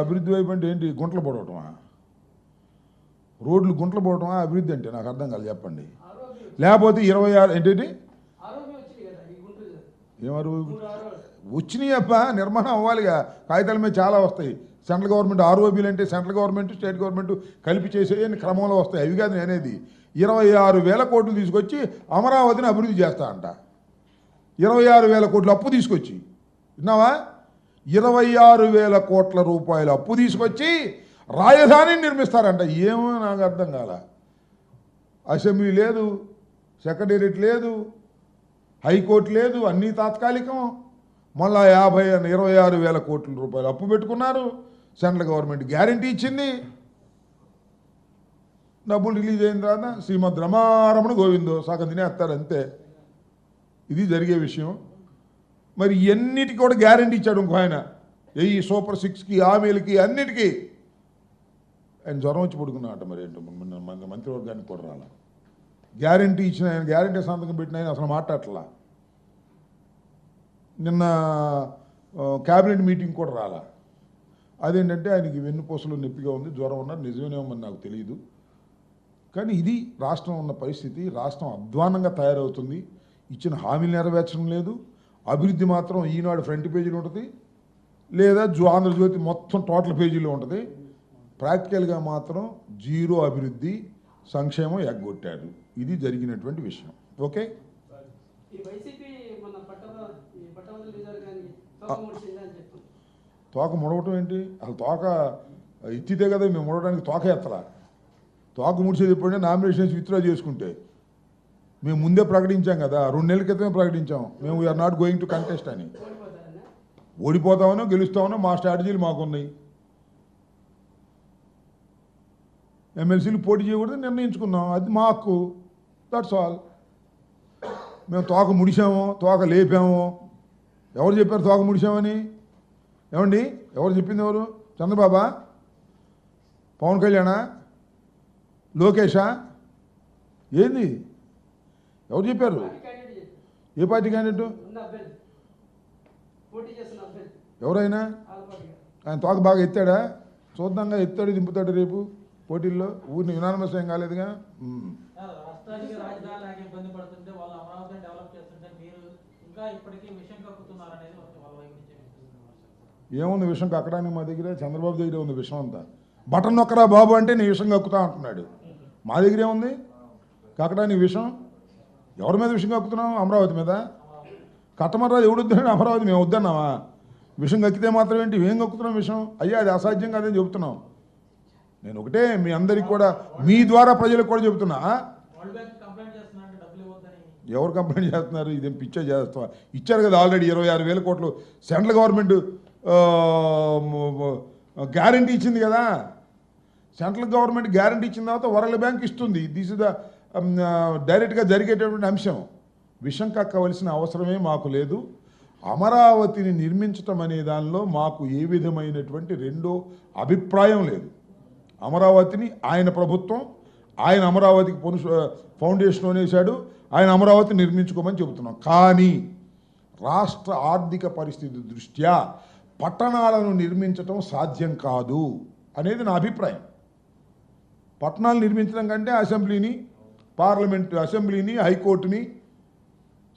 అభివృద్ధి వైపు అంటే ఏంటి? గుంటలు పడవటమా? రోడ్లు గుంటలు పోవటమా అభివృద్ధి అంటే నాకు అర్థం కాదు చెప్పండి. లేకపోతే ఇరవై ఆరు ఏంటి ఆరోగ్యం ఏమారు వచ్చినాయి అప్ప నిర్మాణం అవ్వాలిగా. కాగితాల మీద చాలా వస్తాయి. సెంట్రల్ గవర్నమెంట్ ఆర్ఓబీలు అంటే సెంట్రల్ గవర్నమెంట్ స్టేట్ గవర్నమెంట్ కలిపి చేసేయని క్రమంలో వస్తాయి. అవి కాదు నేనేది. అనేది ఇరవై ఆరు వేల కోట్లు తీసుకొచ్చి అమరావతిని అభివృద్ధి చేస్తా అంట. ఇరవై ఆరు వేల కోట్లు అప్పు తీసుకొచ్చి. విన్నావా? ఇరవై ఆరు వేల కోట్ల రూపాయల అప్పు తీసుకొచ్చి రాజధానిని నిర్మిస్తారంట. ఏమో నాకు అర్థం కాల. అసెంబ్లీ లేదు సెక్రటేరియట్ లేదు హైకోర్టు లేదు అన్నీ తాత్కాలికం. మళ్ళా యాభై ఇరవై ఆరు వేల కోట్ల రూపాయలు అప్పు పెట్టుకున్నారు. సెంట్రల్ గవర్నమెంట్ గ్యారంటీ ఇచ్చింది. డబ్బులు రిలీజ్ అయిన తర్వాత శ్రీమద్ రమారమణ గోవిందో సగం తినేస్తారు అంతే. ఇది జరిగే విషయం. మరి ఎన్నిటికి కూడా గ్యారంటీ ఇచ్చాడు ఇంకో ఆయన. ఈ సూపర్ సిక్స్కి హామీలకి అన్నిటికీ. ఆయన జ్వరం వచ్చి పడుకున్నాట మరి ఏంటో మన మంత్రివర్గానికి కూడా రాలా. గ్యారంటీ ఇచ్చిన ఆయన గ్యారంటీ సంతకం పెట్టిన ఆయన అసలు మాట్లాడలా నిన్న క్యాబినెట్ మీటింగ్ కూడా రాలా. అదేంటంటే ఆయనకి వెన్నుపూసలు నొప్పిగా ఉంది జ్వరం ఉన్నారు నిజమేనేమని నాకు తెలియదు. కానీ ఇది రాష్ట్రం ఉన్న పరిస్థితి రాష్ట్రం అధ్వానంగా తయారవుతుంది. ఇచ్చిన హామీలు నెరవేర్చడం లేదు. అభివృద్ధి మాత్రం ఈనాడు ఫ్రంట్ పేజీలో ఉంటుంది. లేదా జో ఆంధ్రజ్యోతి మొత్తం టోటల్ పేజీలో ఉంటుంది. ప్రాక్టికల్గా మాత్రం జీరో అభివృద్ధి సంక్షేమం ఎగ్గొట్టారు ఇది జరిగినటువంటి విషయం. ఓకే? తోక ముడవటం ఏంటి? అసలు తోక ఎత్తితే కదా మేము ముడవడానికి తోక ఎత్తలా? తోక ముడిచేది ఎప్పుడంటే నామినేషన్స్ విత్డ్రా చేసుకుంటే. మేము ముందే ప్రకటించాం కదా రెండు నెలల క్రితమే ప్రకటించాం. మేము we are not going to contest అని. ఓడిపోతామనో గెలుస్తామనో మా స్ట్రాటజీలు మాకున్నాయి. ఎమ్మెల్సీలు పోటీ చేయకూడదు నిర్ణయించుకున్నాం. అది మా హక్కు. దట్స్ ఆల్ మేము తోక ముడిచాము తోక లేపాము. ఎవరు చెప్పారు తోక ముడిసామని? ఏమండి? ఎవరు చెప్పింది ఎవరు? చంద్రబాబా? పవన్ కళ్యాణా? లోకేషా? ఏంది? ఎవరు చెప్పారు? ఏ పార్టీ క్యాండిడేట్? ఎవరైనా? ఆయన తోక బాగా ఎత్తాడా? చూద్దాంగా ఎత్తాడు దింపుతాడు రేపు పోటీల్లో. ఊరిని యునానమస్ ఏం కాలేదుగా. ఏముంది విషయం కక్కడానికి మా దగ్గర? చంద్రబాబు దగ్గర ఉంది విషయం అంతా. బటన్ నొక్కరా బాబు అంటే నీ విషయం కక్కుతా అంటున్నాడు. మా దగ్గర ఏముంది? కక్కడానికి విషయం ఎవరి మీద విషయం కక్కుతున్నాం అమరావతి మీద. కట్టమర్రాజు ఎవడు వద్దని అమరావతి మేము వద్దన్నామా? విషయం కక్కితే మాత్రం ఏంటి? ఏం కక్కుతున్నాం విషయం అయ్యా అది అసాధ్యం కాదని చెబుతున్నాం. నేను ఒకటే మీ అందరికి కూడా మీ ద్వారా ప్రజలకు కూడా చెబుతున్నా. ఎవరు కంప్లైంట్ చేస్తున్నారు? ఇదేం పిచ్చే చేస్తా ఇచ్చారు కదా ఆల్రెడీ ఇరవై ఆరు వేల కోట్లు. సెంట్రల్ గవర్నమెంట్ గ్యారంటీ ఇచ్చింది కదా. సెంట్రల్ గవర్నమెంట్ గ్యారంటీ ఇచ్చిన తర్వాత వరల్డ్ బ్యాంక్ ఇస్తుంది. దిస్ ఇస్ ద డైరెక్ట్గా జరిగేటటువంటి అంశం. విషం కక్కవలసిన అవసరమే మాకు లేదు. అమరావతిని నిర్మించటం అనే దానిలో మాకు ఏ విధమైనటువంటి రెండో అభిప్రాయం లేదు. అమరావతిని ఆయన ప్రభుత్వం ఆయన అమరావతికి పొను ఫౌండేషన్ వేశాడు ఆయన అమరావతి నిర్మించుకోమని చెబుతున్నాం. కానీ రాష్ట్ర ఆర్థిక పరిస్థితి దృష్ట్యా పట్టణాలను నిర్మించటం సాధ్యం కాదు అనేది నా అభిప్రాయం. పట్టణాలు నిర్మించడం కంటే అసెంబ్లీని పార్లమెంట్ అసెంబ్లీని హైకోర్టుని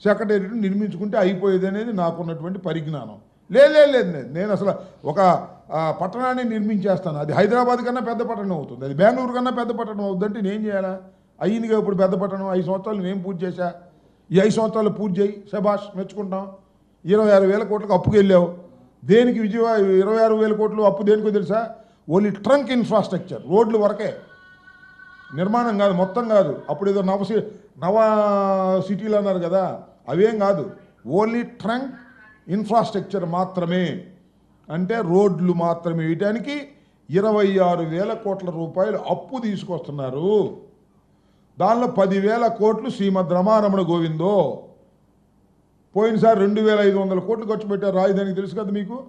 సెక్రటేరియట్ నిర్మించుకుంటే అయిపోయేది అనేది నాకున్నటువంటి పరిజ్ఞానం. లేదు లేదు నేను అసలు ఒక పట్టణాన్ని నిర్మించేస్తాను. అది హైదరాబాద్ కన్నా పెద్ద పట్టణం అవుతుంది. అది బెంగళూరు కన్నా పెద్ద పట్టణం అవుతుందంటే నేను చేయాలా? అయ్యిందిగా ఇప్పుడు పెద్ద పట్టణం. ఐదు సంవత్సరాలు నేను పూర్తి చేశా? ఈ ఐదు సంవత్సరాలు పూర్తి చేయి శబాష్ మెచ్చుకుంటాం. ఇరవై ఆరు వేల కోట్లకు అప్పుకి వెళ్ళావు. దేనికి విజయవాడ ఇరవై ఆరు వేల కోట్లు అప్పు దేనికో తెలుసా? ఓన్లీ ట్రంక్ ఇన్ఫ్రాస్ట్రక్చర్ రోడ్లు వరకే. నిర్మాణం కాదు మొత్తం కాదు. అప్పుడు ఏదో నవ సి- నవ సిటీలు అన్నారు కదా అవేం కాదు. ఓన్లీ ట్రంక్ ఇన్ఫ్రాస్ట్రక్చర్ మాత్రమే. అంటే రోడ్లు మాత్రమే. వేయటానికి ఇరవై ఆరు వేల కోట్ల రూపాయలు అప్పు తీసుకొస్తున్నారు. దానిలో పదివేల కోట్లు శ్రీమద్ రమారమణ గోవిందో. పోయినసారి రెండు వేల ఐదు వందల కోట్లు ఖర్చు పెట్టారు. రాజధానికి తెలుసు కదా మీకు?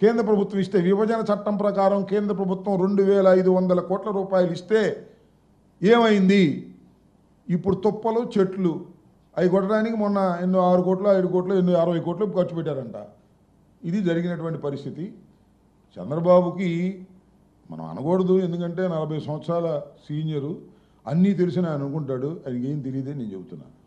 కేంద్ర ప్రభుత్వం ఇస్తే విభజన చట్టం ప్రకారం కేంద్ర ప్రభుత్వం రెండు వేల ఐదు వందల కోట్ల రూపాయలు ఇస్తే ఏమైంది? ఇప్పుడు తుప్పలు చెట్లు అవి కొట్టడానికి మొన్న ఎన్నో ఆరు కోట్లు ఐదు కోట్లు ఎన్నో అరవై కోట్లు ఖర్చు పెట్టారంట. ఇది జరిగినటువంటి పరిస్థితి. చంద్రబాబుకి మనం అనకూడదు ఎందుకంటే నలభై సంవత్సరాల సీనియరు. అన్నీ తెలిసిన ఆయన అనుకుంటాడు ఆయనకి ఏం తెలియదే నేను చెబుతున్నాను